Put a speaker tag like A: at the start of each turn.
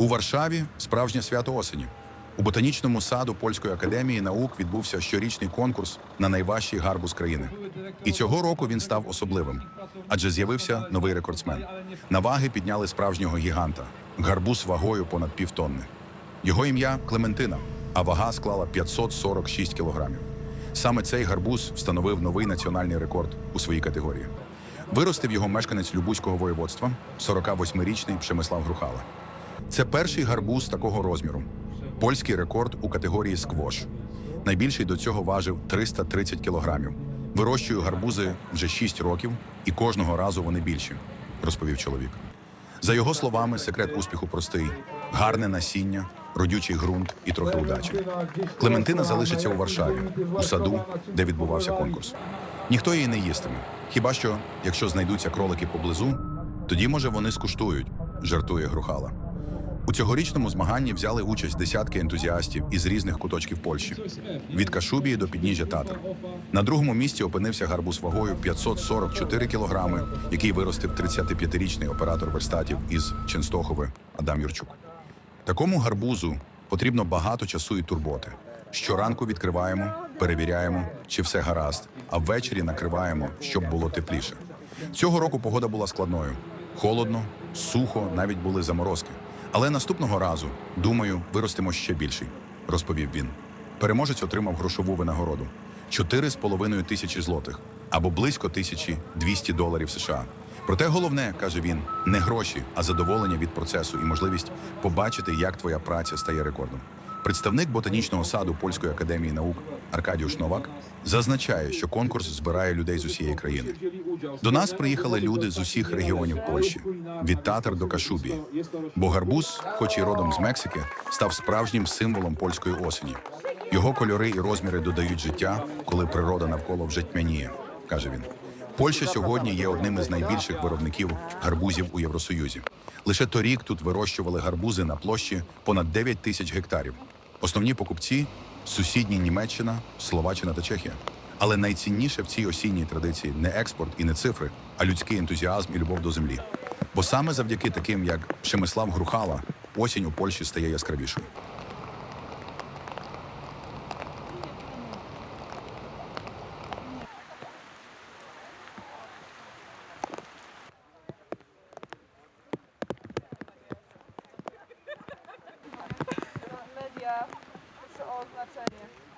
A: У Варшаві справжнє свято осені. У ботанічному саду Польської академії наук відбувся щорічний конкурс на найважчий гарбуз країни. І цього року він став особливим, адже з'явився новий рекордсмен. На ваги підняли справжнього гіганта гарбуз вагою понад півтонни. Його ім'я Клементина, а вага склала 546 кілограмів. Саме цей гарбуз встановив новий національний рекорд у своїй категорії. Виростив його мешканець Любузького воєводства, 48-річний Пшемислав Грухала. Це перший гарбуз такого розміру. Польський рекорд у категорії сквош. Найбільший до цього важив 330 кілограмів. Вирощую гарбузи вже 6 років, і кожного разу вони більші, розповів чоловік. За його словами, секрет успіху простий: гарне насіння, родючий ґрунт і трохи удачі. Клементина залишиться у Варшаві, у саду, де відбувався конкурс. Ніхто її не їстиме. Хіба що, якщо знайдуться кролики поблизу, тоді, може, вони скуштують, жартує Грухала. У цьогорічному змаганні взяли участь десятки ентузіастів із різних куточків Польщі від Кашубії до підніжжя Татар. На другому місці опинився гарбуз вагою 544 кілограми, який виростив 35-річний оператор верстатів із Ченстохови Адам Юрчук. Такому гарбузу потрібно багато часу і турботи. Щоранку відкриваємо, перевіряємо, чи все гаразд, а ввечері накриваємо, щоб було тепліше. Цього року погода була складною: холодно, сухо, навіть були заморозки. Але наступного разу, думаю, виростимо ще більший, розповів він. Переможець отримав грошову винагороду 4,5 тисячі злотих або близько 1200 доларів США. Проте головне, каже він, не гроші, а задоволення від процесу і можливість побачити, як твоя праця стає рекордом. Представник ботанічного саду Польської академії наук Аркадіуш Новак зазначає, що конкурс збирає людей з усієї країни. До нас приїхали люди з усіх регіонів Польщі від Татар до Кашубії. Бо гарбуз, хоч і родом з Мексики, став справжнім символом польської осені. Його кольори і розміри додають життя, коли природа навколо вже тьмяніє, каже він. Польща сьогодні є одним із найбільших виробників гарбузів у Євросоюзі. Лише торік тут вирощували гарбузи на площі понад 9 тисяч гектарів. Основні покупці сусідні Німеччина, Словаччина та Чехія. Але найцінніше в цій осінній традиції не експорт і не цифри, а людський ентузіазм і любов до землі. Бо саме завдяки таким, як Шемислав Грухала, осінь у Польщі стає яскравішою.
B: znaczenie.